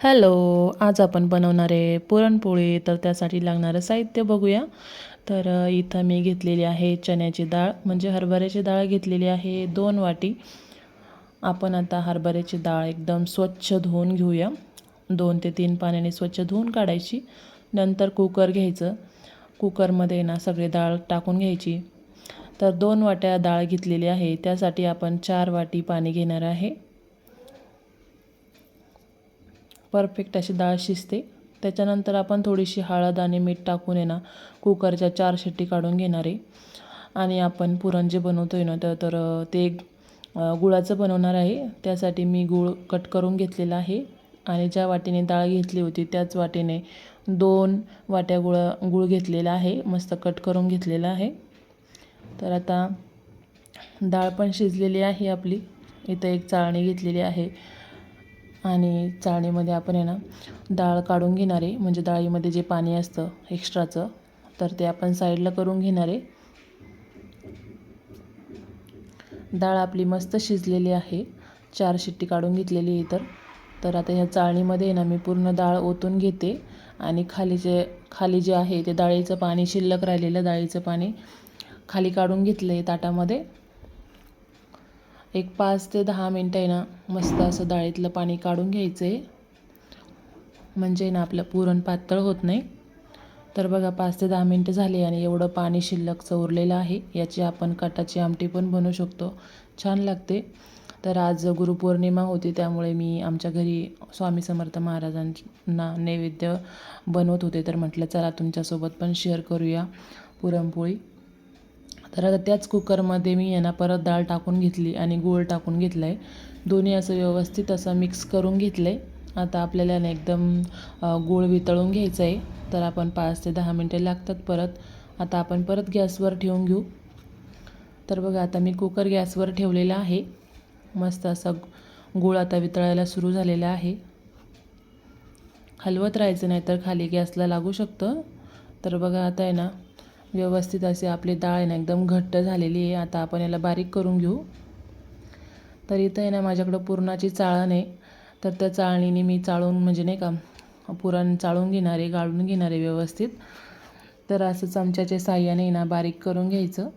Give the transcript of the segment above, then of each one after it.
Hello आज आपण बनवणार आहे पुरणपोळी तर त्यासाठी लागणारं साहित्य बघूया. तर इथं मी घेतलेली आहे चण्याची डाळ म्हणजे हरभऱ्याची डाळ घेतलेली आहे दोन वाटी. आपण आता हरभऱ्याची डाळ एकदम स्वच्छ धुवून घेऊया. दोन ते तीन पाण्याने स्वच्छ धुवून काढायची. नंतर कुकर घ्यायचं. कुकरमध्ये ना सगळी डाळ टाकून घ्यायची. तर दोन वाट्या डाळ घेतलेली आहे. त्यासाठी आपण चार वाटी पाणी घेणार आहे. परफेक्ट अशी डाळ शिजते. त्याच्यानंतर आपण थोडीशी हळद आणि मीठ टाकून आहे ना कुकरच्या चार शिट्टी काढून घेणार आहे. आणि आपण पुरण जे बनवतो आहे ना तर तर ते गुळाचं बनवणार आहे. त्यासाठी मी गूळ कट करून घेतलेला आहे. आणि ज्या वाटीने डाळ घेतली होती त्याच वाटीने दोन वाट्या गुळ गूळ घेतलेला आहे. मस्त कट करून घेतलेला आहे. तर आता डाळ पण शिजलेली आहे आपली. इथं एक चाळणी घेतलेली आहे. आणि चाळणीमध्ये आपण आहे ना डाळ काढून घेणार आहे. म्हणजे डाळीमध्ये जे पाणी असतं एक्स्ट्राचं तर ते आपण साईडला करून घेणार आहे. डाळ आपली मस्त शिजलेली आहे. चार शिट्टी काढून घेतलेली आहे तर तर आता ह्या चाळणीमध्ये आहे ना मी पूर्ण डाळ ओतून घेते. आणि खाली जे खाली जे आहे ते डाळीचं पाणी शिल्लक राहिलेलं डाळीचं पाणी खाली काढून घेतलं आहे ताटामध्ये. एक पाच ते दहा मिनटं आहे ना मस्त असं डाळीतलं पाणी काढून घ्यायचं. आहे म्हणजे ना आपलं पुरण पातळ होत नाही. तर बघा पाच ते दहा मिनटं झाली आणि एवढं पाणी शिल्लकचं उरलेलं आहे. याची आपण कटाची आमटी पण बनवू शकतो. छान लागते. तर आज गुरुपौर्णिमा होती त्यामुळे मी आमच्या घरी स्वामी समर्थ महाराजांना नैवेद्य बनवत होते. तर म्हटलं चला तुमच्यासोबत पण शेअर करूया पुरणपोळी. तर आता त्याच कुकरमध्ये मी यांना परत डाळ टाकून घेतली आणि गूळ टाकून घेतला आहे दोन्ही असं व्यवस्थित असं मिक्स करून घेतलं आहे आता आपल्याला ना एकदम गूळ वितळून घ्यायचं आहे तर आपण पाच ते दहा मिनटे लागतात परत. आता आपण परत गॅसवर ठेवून घेऊ. तर बघा आता मी कुकर गॅसवर ठेवलेला आहे. मस्त असा गूळ आता वितळायला सुरू झालेला आहे. हलवत राहायचं नाही तर खाली गॅसला लागू शकतं. तर बघा आता आहे ना व्यवस्थित असे आपली डाळ आहे ना एकदम घट्ट झालेली आहे. आता आपण याला बारीक करून घेऊ. तर इथं आहे ना माझ्याकडं पुरणाची चाळण आहे. तर त्या चाळणीने मी चाळून म्हणजे नाही का पुरण चाळून घेणारे गाळून घेणारे व्यवस्थित. तर असं चमच्याच्या साह्याने ना बारीक करून घ्यायचं.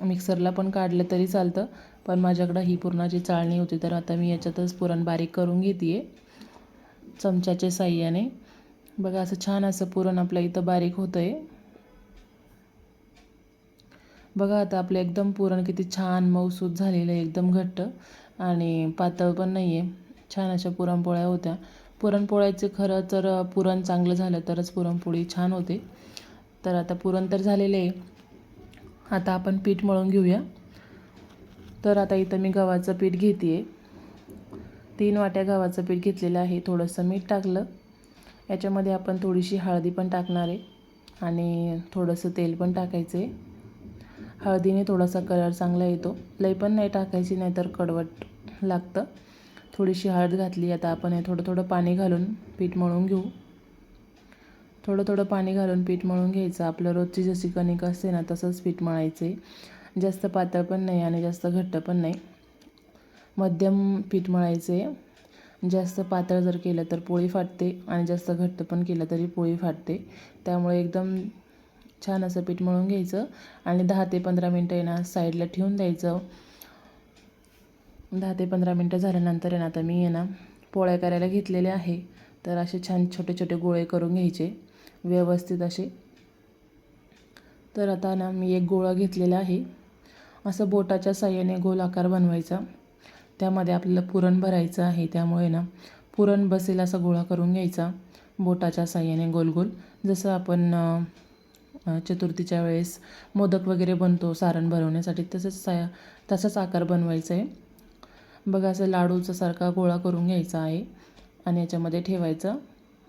मिक्सरला पण काढलं तरी चालतं पण माझ्याकडं ही पुरणाची चाळणी होती तर आता मी याच्यातच पुरण बारीक करून घेते आहे चमच्याच्या साह्याने. बघा असं छान असं पुरण आपलं इथं बारीक होतं आहे बघा आता आपलं एकदम पुरण किती छान मऊसूत झालेलं आहे एकदम घट्ट. आणि पातळ पण नाही आहे छान अशा पुरणपोळ्या होत्या. पुरणपोळ्याचे खरं तर पुरण चांगलं झालं तरच पुरणपोळी छान होते. तर आता पुरण तर झालेलं आहे. आता आपण पीठ मळून घेऊया. तर आता इथं मी गव्हाचं पीठ घेते आहे तीन वाट्या गव्हाचं पीठ घेतलेलं आहे. थोडंसं मीठ टाकलं. याच्यामध्ये आपण थोडीशी हळदी पण टाकणार आहे. आणि थोडंसं तेल पण टाकायचं आहे हळदीने थोडासा कलर चांगला येतो. लई पण नाही टाकायची नाही तर कडवट लागतं. थोडीशी हळद घातली आता आपण हे थोडं थोडं पाणी घालून पीठ मळून घेऊ. थोडं थोडं पाणी घालून पीठ मळून घ्यायचं. आपलं रोजची जशी कणिक असते ना तसंच पीठ मळायचं. जास्त पातळ पण नाही आणि जास्त घट्ट पण नाही. मध्यम पीठ मळायचं. जास्त पातळ जर केलं तर पोळी फाटते आणि जास्त घट्ट पण केलं तरी पोळी फाटते. त्यामुळे एकदम छान असं पीठ मळून घ्यायचं आणि दहा ते पंधरा मिनटं आहे ना साईडला ठेवून द्यायचं. दहा ते पंधरा मिनटं झाल्यानंतर आहे ना आता मी आहे ना पोळ्या करायला घेतलेले आहे. तर असे छान छोटे छोटे गोळे करून घ्यायचे व्यवस्थित असे. तर आता ना मी एक गोळा घेतलेला आहे. असं बोटाच्या साह्याने गोल आकार बनवायचा. त्यामध्ये आपल्याला पुरण भरायचं आहे त्यामुळे ना पुरण बसेल असा गोळा करून घ्यायचा बोटाच्या साह्याने गोल गोल. जसं आपण चतुर्थीच्या वेळेस मोदक वगैरे बनतो सारण भरवण्यासाठी तसंच सा तसाच आकार बनवायचा आहे बघा असं लाडूचा सारखा गोळा करून घ्यायचा आहे आणि याच्यामध्ये ठेवायचं.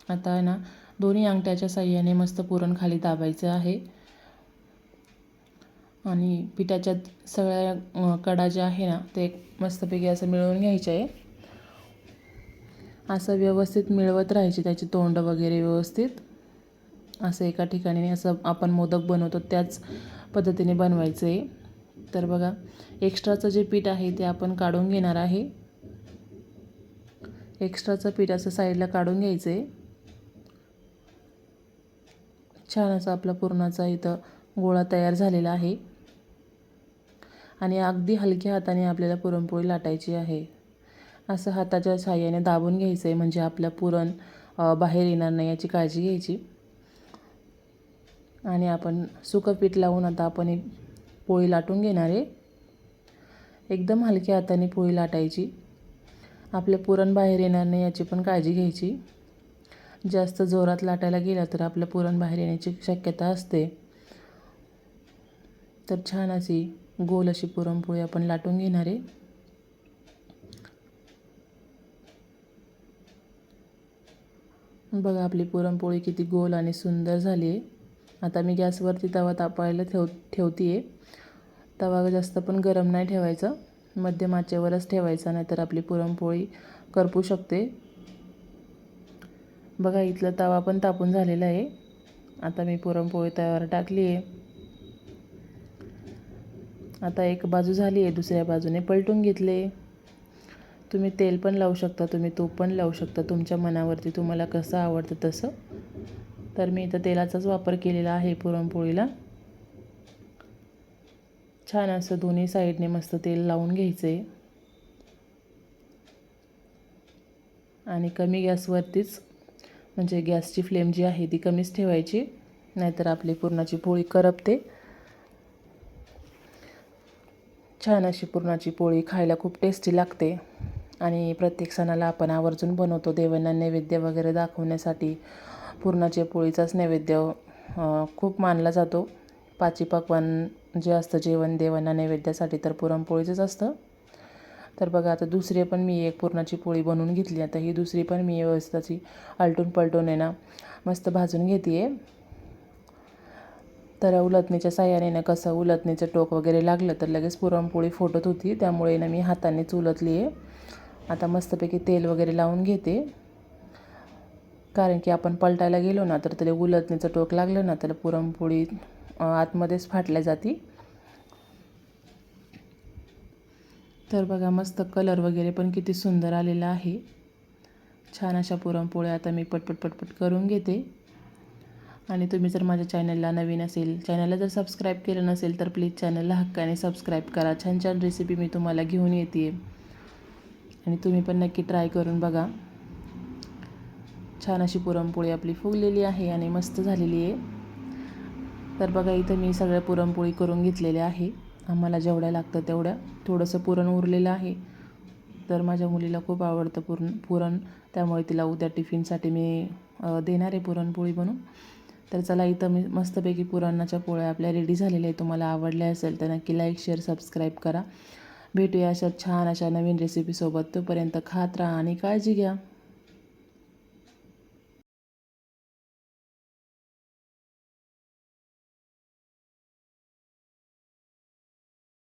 आता आहे ना दोन्ही अंगठ्याच्या साह्याने मस्त पुरण खाली दाबायचं आहे. आणि पिठाच्या सगळ्या कडा ज्या आहे ना ते मस्तपैकी असं मिळवून घ्यायचे. आहे असं व्यवस्थित मिळवत राहायचे त्याचे तोंड वगैरे व्यवस्थित. असं एका ठिकाणी असं आपण मोदक बनवतो त्याच पद्धतीने बनवायचं. आहे तर बघा एक्स्ट्राचं जे पीठ आहे ते आपण काढून घेणार आहे. एक्स्ट्राचं पीठ असं साईडला काढून घ्यायचं. आहे छान असा आपला पुरणाचा इथं गोळा तयार झालेला आहे. आणि अगदी हलक्या हाताने आपल्याला पुरणपोळी लाटायची आहे. असं हाताच्या साह्याने दाबून घ्यायचं आहे म्हणजे आपलं पुरण बाहेर येणार नाही याची काळजी घ्यायची. आणि आपण सुकं पीठ लावून आता आपण एक पोळी लाटून घेणार आहे. एकदम हलक्या हाताने पोळी लाटायची. आपलं पुरण बाहेर येणार नाही याची पण काळजी घ्यायची. जास्त जोरात लाटायला गेला तर आपलं पुरण बाहेर येण्याची शक्यता असते. तर छान अशी गोल अशी पुरणपोळी आपण लाटून घेणार आहे. बघा आपली पुरणपोळी किती गोल आणि सुंदर झाली आहे. आता मी गॅसवरती तवा तापायला ठेव ठेवते आहे तवा जास्त पण गरम नाही ठेवायचं. मध्यम आचेवरच ठेवायचा नाहीतर आपली पुरणपोळी करपू शकते. बघा इथला तवा पण तापून झालेला आहे. आता मी पुरणपोळी तव्यावर टाकली आहे आता एक बाजू झाली आहे दुसऱ्या बाजूने पलटून घेतले. तुम्ही तेल पण लावू शकता तुम्ही तूप पण लावू शकता. तुमच्या मनावरती तुम्हाला कसं आवडतं तसं. तर मी इथं तेलाचाच वापर केलेला आहे पुरणपोळीला. छान असं दोन्ही साईडने मस्त तेल लावून घ्यायचं. आहे आणि कमी गॅसवरतीच म्हणजे गॅसची फ्लेम जी आहे ती कमीच ठेवायची नाहीतर आपली पुरणाची पोळी करपते. छान अशी पुरणाची पोळी खायला खूप टेस्टी लागते. आणि प्रत्येक सणाला आपण आवर्जून बनवतो देवांना नैवेद्य वगैरे दाखवण्यासाठी. पुरणाच्या पोळीचाच नैवेद्य खूप मानला जातो. पाची पक्वान जे असतं जेवण देवांना नैवेद्यासाठी तर पुरणपोळीचंच असतं. तर बघा आता दुसरी पण मी एक पुरणाची पोळी बनवून घेतली. आता ही दुसरी पण मी व्यवस्थाची आलटून पलटून आहे ना मस्त भाजून घेते आहे तर उलटणीच्या साह्याने ना कसं उलटणीचं टोक वगैरे लागलं तर लगेच पुरणपोळी फोटत होती. त्यामुळे ना मी हातानेच उलटली आहे आता मस्तपैकी तेल वगैरे लावून घेते. कारण की आपण पलटायला गेलो ना तर त्याला उलटणीचं टोक लागलं ना तर पुरणपोळी आतमध्येच फाटल्या जाती. तर बघा मस्त कलर वगैरे पण किती सुंदर आलेला आहे. छान अशा पुरणपोळ्या आता मी पटपट पटपट करून घेते. आणि तुम्ही जर माझ्या चॅनलला नवीन असेल चॅनलला जर सबस्क्राईब केलं नसेल तर प्लीज चॅनलला हक्काने सबस्क्राईब करा. छान छान रेसिपी मी तुम्हाला घेऊन येते. आणि तुम्ही पण नक्की ट्राय करून बघा. छान अशी पुरणपोळी आपली फुगलेली आहे आणि मस्त झालेली आहे. तर बघा इथं मी सगळ्या पुरणपोळी करून घेतलेल्या आहे. आम्हाला जेवढ्या लागतं तेवढ्या. थोडंसं पुरण उरलेलं आहे. तर माझ्या मुलीला खूप आवडतं पुरण पुरण. त्यामुळे तिला उद्या टिफिनसाठी मी देणार आहे पुरणपोळी बनवून. तर चला इथं मी मस्तपैकी पुरणाच्या पोळ्या आपल्या रेडी झालेल्या आहे तुम्हाला आवडल्या असेल तर नक्की लाईक शेअर सबस्क्राईब करा. भेटूया अशा छान अशा नवीन रेसिपीसोबत तोपर्यंत खात राहा आणि काळजी घ्या.